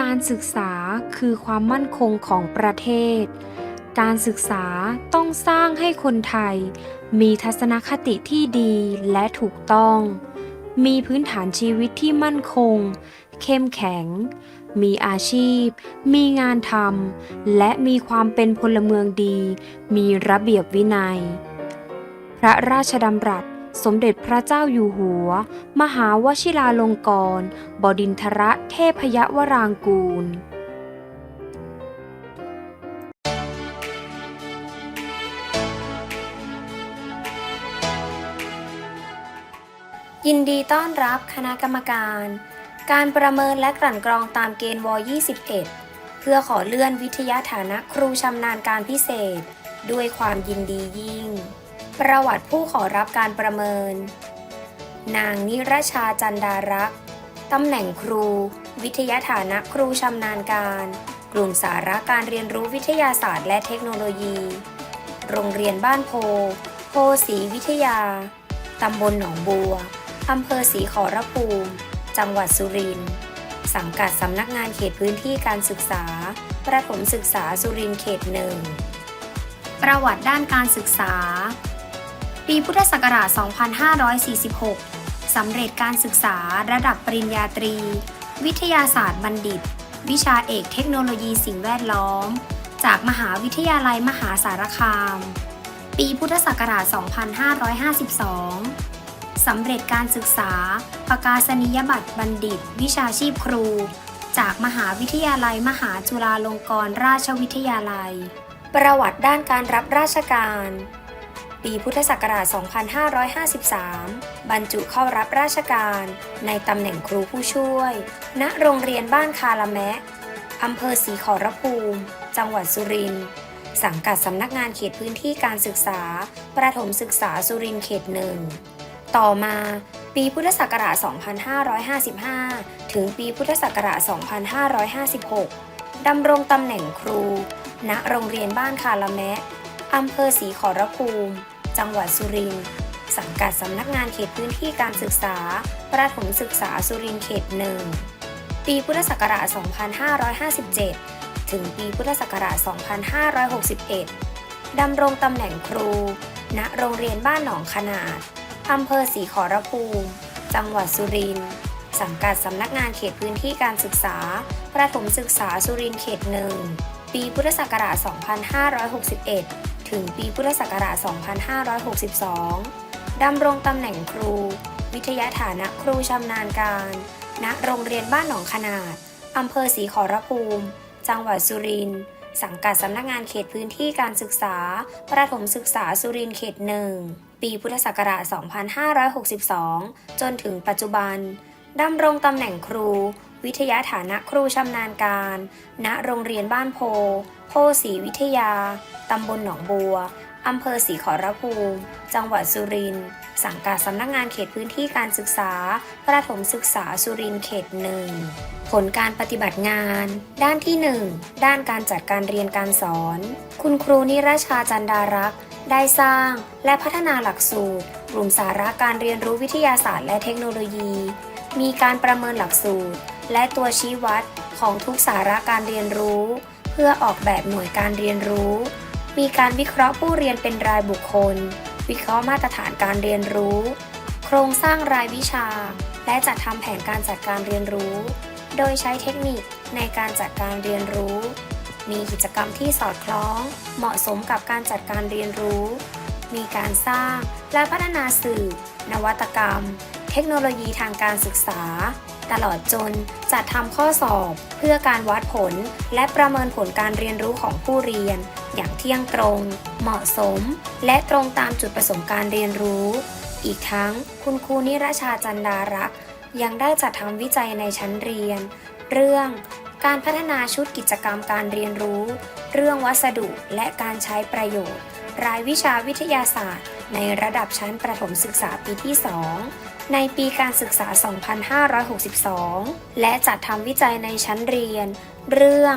การศึกษาคือความมั่นคงของประเทศ การศึกษาต้องสร้างให้คนไทย มีทัศนคติที่ดีและถูกต้อง มีพื้นฐานชีวิตที่มั่นคง เข้มแข็ง มีอาชีพ มีงานทำ และมีความเป็นพลเมืองดี มีระเบียบวินัย พระราชดำรัส สมเด็จพระเจ้าอยู่หัว มหาวชิราลงกรณบดินทรเทพยวรางกูล ยินดีต้อนรับคณะกรรมการ การประเมินและกลั่นกรองตามเกณฑ์ว 21 เพื่อขอเลื่อนวิทยาฐานะครูชำนาญการพิเศษ ด้วยความยินดียิ่ง ประวัติผู้ขอรับการประเมิน นางนิรชาจันดารักษ์ตำแหน่งครู วิทยาฐานะครูชำนาญการ กลุ่มสาระการเรียนรู้วิทยาศาสตร์และเทคโนโลยี โรงเรียนบ้านโพ โพสีวิทยา ตำบลหนองบัว อำเภอศรีขอรภูมิ จังหวัดสุรินทร์ สังกัดสำนักงานเขตพื้นที่การศึกษา ประถมศึกษาสุรินทร์เขตหนึ่ง ประวัติด้านการศึกษา ปีพุทธศักราช 2546 สำเร็จการศึกษาระดับปริญญาตรี วิทยาศาสตร์บัณฑิต วิชาเอกเทคโนโลยีสิ่งแวดล้อม จากมหาวิทยาลัยมหาสารคาม ปีพุทธศักราช 2552 สำเร็จการศึกษาประกาศนียบัตรบัณฑิต วิชาชีพครู จากมหาวิทยาลัยมหาจุฬาลงกรณราชวิทยาลัย ประวัติด้านการรับราชการ ปีพุทธศักราช 2553 บรรจุเข้ารับราชการในตำแหน่งครูผู้ช่วย ณ โรงเรียนบ้านคาละแมะอำเภอศรีขอรภูมิ จังหวัดสุรินทร์ สังกัดสำนักงานเขตพื้นที่การศึกษา ประถมศึกษาสุรินทร์เขตหนึ่ง ต่อมาปีพุทธศักราช 2555 ถึงปีพุทธศักราช 2556 ดำรงตำแหน่งครู ณ โรงเรียนบ้านคาละแมะอำเภอศรีขอรภูมิ จังหวัดสุรินทร์สังกัดสำนักงานเขตพื้นที่การศึกษา ประถมศึกษาสุรินทร์เขตหนึ่งปีพุทธศักราช 2557 ถึงปีพุทธศักราช 2561 ดำรงตำแหน่งครู ณ โรงเรียนบ้านหนองขนาด อำเภอศรีขอรภูมิ จังหวัดสุรินทร์ สังกัดสำนักงานเขตพื้นที่การศึกษา ประถมศึกษาสุรินทร์เขตหนึ่ง ปีพุทธศักราช 2561 ถึงปีพุทธศักราช 2562 ดำรงตำแหน่งครู วิทยาฐานะครูชำนาญการ ณ โรงเรียนบ้านหนองขนาด อำเภอศรีขอรภูมิ จังหวัดสุรินทร์ สังกัดสำนักงานเขตพื้นที่การศึกษา ประถมศึกษาสุรินทร์เขตหนึ่ง ปีพุทธศักราช 2562 จนถึงปัจจุบัน ดำรงตำแหน่งครู วิทยาฐานะครูชำนาญการ ณ โรงเรียนบ้านโพ โพสีวิทยา ตำบลหนองบัว อำเภอศรีขอรภูมิ จังหวัดสุรินทร์ สังกัดสำนักงานเขตพื้นที่การศึกษา ประถมศึกษาสุรินทร์เขตหนึ่ง ผลการปฏิบัติงาน ด้านที่ 1 ด้านการจัดการเรียนการสอน คุณครูนิรชาจันดารักษ์ได้สร้างและพัฒนาหลักสูตร กลุ่มสาระการเรียนรู้วิทยาศาสตร์และเทคโนโลยี มีการประเมินหลักสูตร และตัวชี้วัดของทุกสาระการเรียนรู้ เพื่อออกแบบหน่วยการเรียนรู้ มีการวิเคราะห์ผู้เรียนเป็นรายบุคคล วิเคราะห์มาตรฐานการเรียนรู้ โครงสร้างรายวิชา และจัดทำแผนการจัดการเรียนรู้ โดยใช้เทคนิคในการจัดการเรียนรู้ มีกิจกรรมที่สอดคล้อง เหมาะสมกับการจัดการเรียนรู้ มีการสร้างและพัฒนาสื่อ นวัตกรรม เทคโนโลยีทางการศึกษา ตลอดจนจัดทำข้อสอบ เพื่อการวัดผลและประเมินผลการเรียนรู้ของผู้เรียน อย่างเที่ยงตรง เหมาะสม และตรงตามจุดประสงค์การเรียนรู้ อีกทั้งคุณครูนิรชาจันดารักษ์ยังได้จัดทำวิจัยในชั้นเรียน เรื่องการพัฒนาชุดกิจกรรมการเรียนรู้ เรื่องวัสดุและการใช้ประโยชน์ รายวิชาวิทยาศาสตร์ ในระดับชั้นประถมศึกษาปีที่ 2 ในปีการศึกษา 2562 และจัดทำวิจัยในชั้นเรียน เรื่อง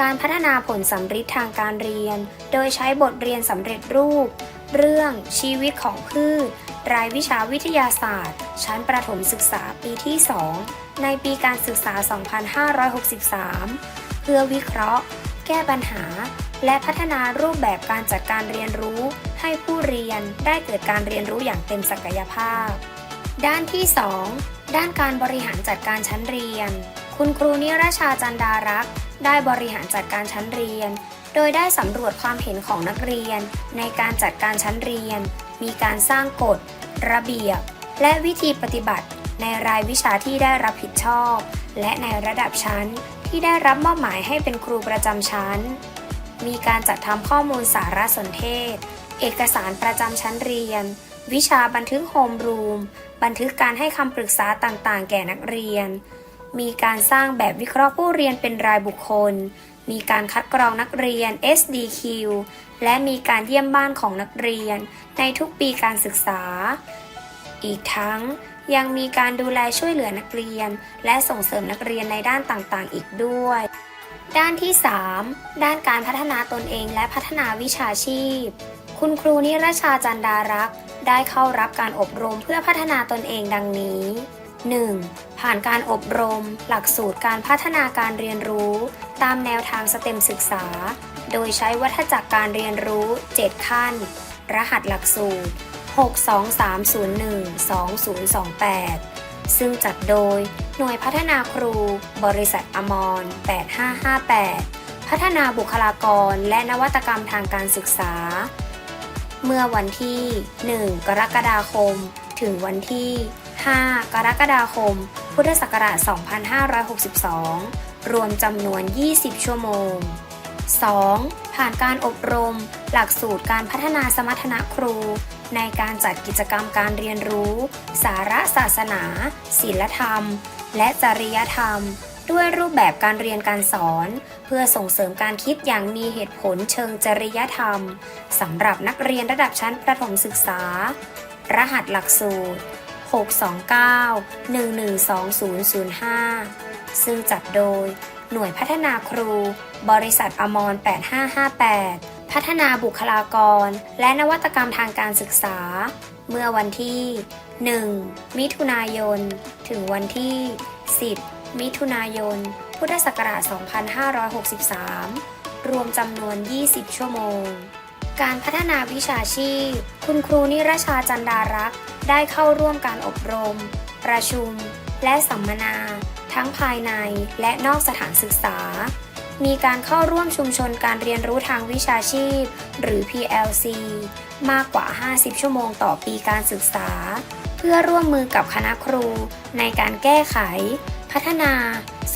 การพัฒนาผลสำฤทธิ์ทางการเรียน โดยใช้บทเรียนสำเร็จรูป เรื่องชีวิตของพืช รายวิชาวิทยาศาสตร์ ชั้นประถมศึกษาปีที่ 2 ในปีการศึกษา 2563 เพื่อวิเคราะห์ แก้ปัญหา และพัฒนารูปแบบการจัดการเรียนรู้ ให้ผู้เรียนได้เกิดการเรียนรู้อย่างเต็มศักยภาพ ด้านที่ 2 ด้านการบริหารจัดการชั้นเรียน คุณครูนิราชาจันดารักษ์ได้บริหารจัดการชั้นเรียน โดยได้สำรวจความเห็นของนักเรียน ในการจัดการชั้นเรียน มีการสร้างกฎ ระเบียบ และวิธีปฏิบัติ ในรายวิชาที่ได้รับผิดชอบ และในระดับชั้นที่ได้รับมอบหมายให้เป็นครูประจำชั้น มีการจัดทำข้อมูลสารสนเทศ เอกสารประจำชั้นเรียน วิชาบันทึกโฮมรูม บันทึกการให้คำปรึกษาต่างๆ แก่นักเรียน มีการสร้างแบบวิเคราะห์ผู้เรียนเป็นรายบุคคล มีการคัดกรองนักเรียน SDQ และมีการเยี่ยมบ้านของนักเรียน ในทุกปีการศึกษา อีกทั้งยังมีการดูแลช่วยเหลือนักเรียน และส่งเสริมนักเรียนในด้านต่างๆ อีกด้วย ด้านที่ 3 ด้านการพัฒนาตนเองและพัฒนาวิชาชีพ คุณครูนิรชาจันดารักษ์ได้เข้ารับการอบรมเพื่อพัฒนาตนเองดังนี้ 1. ผ่านการอบรม หลักสูตรการพัฒนาการเรียนรู้ ตามแนวทางสเต็มศึกษา โดยใช้วัฏจักรการเรียนรู้ 7 ขั้น รหัสหลักสูตร 623012028 ซึ่งจัดโดยหน่วยพัฒนาครู บริษัทอมร 8558 พัฒนาบุคลากรและนวัตกรรมทางการศึกษา เมื่อวันที่ 1 กรกฎาคม ถึงวันที่ 5 กรกฎาคม พุทธศักราช 2562 รวมจำนวน 20 ชั่วโมง 2. ผ่านการอบรม หลักสูตรการพัฒนาสมรรถนะครู ในการจัดกิจกรรมการเรียนรู้ สาระศาสนาศิลธรรม และจริยธรรม ด้วยรูปแบบการเรียนการสอน เพื่อส่งเสริมการคิดอย่างมีเหตุผลเชิงจริยธรรมสำหรับนักเรียนระดับชั้นประถมศึกษา รหัสหลักสูตร 629-112005ซึ่งจัดโดยหน่วยพัฒนาครู บริษัทอมร 8558 พัฒนาบุคลากร และนวัตกรรมทางการศึกษา เมื่อวันที่ 1 มิถุนายน ถึงวันที่ 10 มิถุนายน พุทธศักราช 2563 รวมจำนวน 20 ชั่วโมง การพัฒนาวิชาชีพ คุณครูนิรชาจันดารักษ์ได้เข้าร่วมการอบรม ประชุม และสัมมนา ทั้งภายในและนอกสถานศึกษา มีการเข้าร่วมชุมชนการเรียนรู้ทางวิชาชีพ หรือ PLC มากกว่า 50 ชั่วโมงต่อปีการศึกษา เพื่อร่วมมือกับคณะครู ในการแก้ไข พัฒนา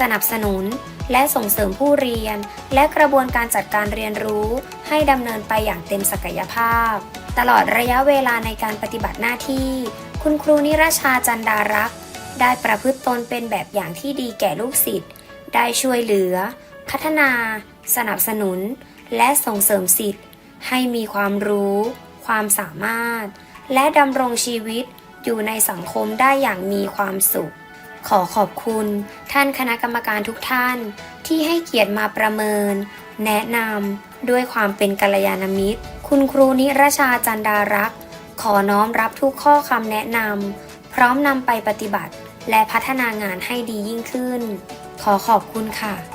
สนับสนุน และส่งเสริมผู้เรียน และกระบวนการจัดการเรียนรู้ ให้ดำเนินไปอย่างเต็มศักยภาพ ตลอดระยะเวลาในการปฏิบัติหน้าที่ คุณครูนิราชาจันดารักษ์ได้ประพฤติตนเป็นแบบอย่างที่ดีแก่ลูกศิษย์ ได้ช่วยเหลือ พัฒนา สนับสนุน และส่งเสริมสิทธิ์ ให้มีความรู้ ความสามารถ และดำรงชีวิตอยู่ในสังคมได้อย่างมีความสุข ขอขอบคุณท่านคณะกรรมการทุกท่าน ที่ให้เกียรติมาประเมิน แนะนำด้วยความเป็นกัลยาณมิตร คุณครูนิรชาจันดารักษ์ขอน้อมรับทุกข้อคำแนะนำพร้อมนำไปปฏิบัติ และพัฒนางานให้ดียิ่งขึ้น ขอขอบคุณค่ะ